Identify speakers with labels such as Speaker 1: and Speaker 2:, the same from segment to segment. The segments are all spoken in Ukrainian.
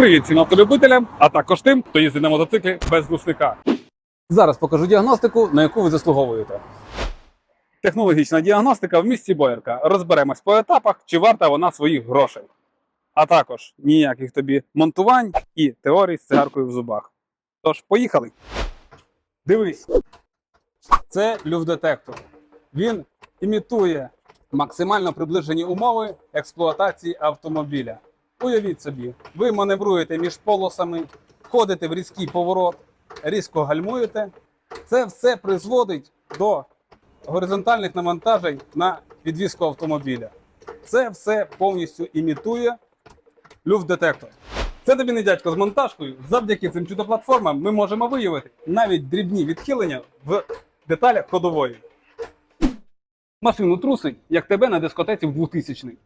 Speaker 1: Привіт всім автолюбителям, а також тим, хто їздить на мотоциклі без глушника. Зараз покажу діагностику, на яку ви заслуговуєте. Технологічна діагностика в місті Боярка. Розберемось по етапах, чи варта вона своїх грошей. А також ніяких тобі монтувань і теорій з цигаркою в зубах. Тож, поїхали. Дивись. Це люфдетектор. Він імітує максимально приближені умови експлуатації автомобіля. Уявіть собі, ви маневруєте між полосами, входите в різкий поворот, різко гальмуєте. Це все призводить до горизонтальних навантажень на підвізку автомобіля. Це все повністю імітує люфтдетектор. Це тобі не дядько з монтажкою. Завдяки цим чудо-платформам ми можемо виявити навіть дрібні відхилення в деталях ходової. Машину трусить, як тебе на дискотеці в 2000-х.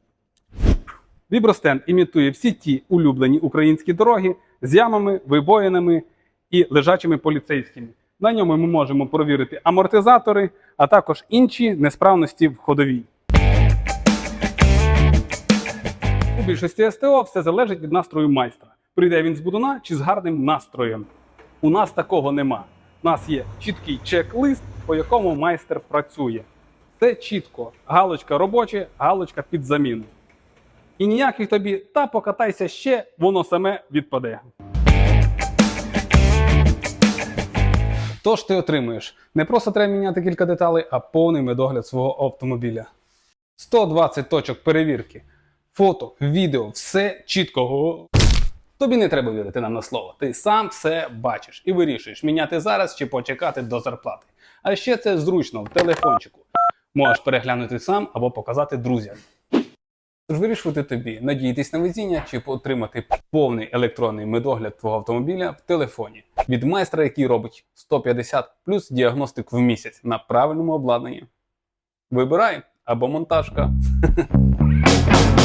Speaker 1: Вібростенд імітує всі ті улюблені українські дороги з ямами, вибоїнами і лежачими поліцейськими. На ньому ми можемо провірити амортизатори, а також інші несправності в ходовій. У більшості СТО все залежить від настрою майстра. Прийде він з будуна чи з гарним настроєм. У нас такого нема. У нас є чіткий чек-лист, по якому майстер працює. Це чітко. Галочка робоча, галочка під заміну. І ніяких тобі та покатайся ще, воно саме відпаде. Тож ти отримуєш не просто треба міняти кілька деталей, а повний медогляд свого автомобіля. 120 точок перевірки, фото, відео, все чітко. Тобі не треба вірити нам на слово. Ти сам все бачиш і вирішуєш, міняти зараз чи почекати до зарплати. А ще це зручно в телефончику. Можеш переглянути сам або показати друзям. Тож вирішувати тобі, надіятись на везіння чи отримати повний електронний медогляд твого автомобіля в телефоні від майстра, який робить 150 плюс діагностик в місяць на правильному обладнанні. Вибирай або монтажка.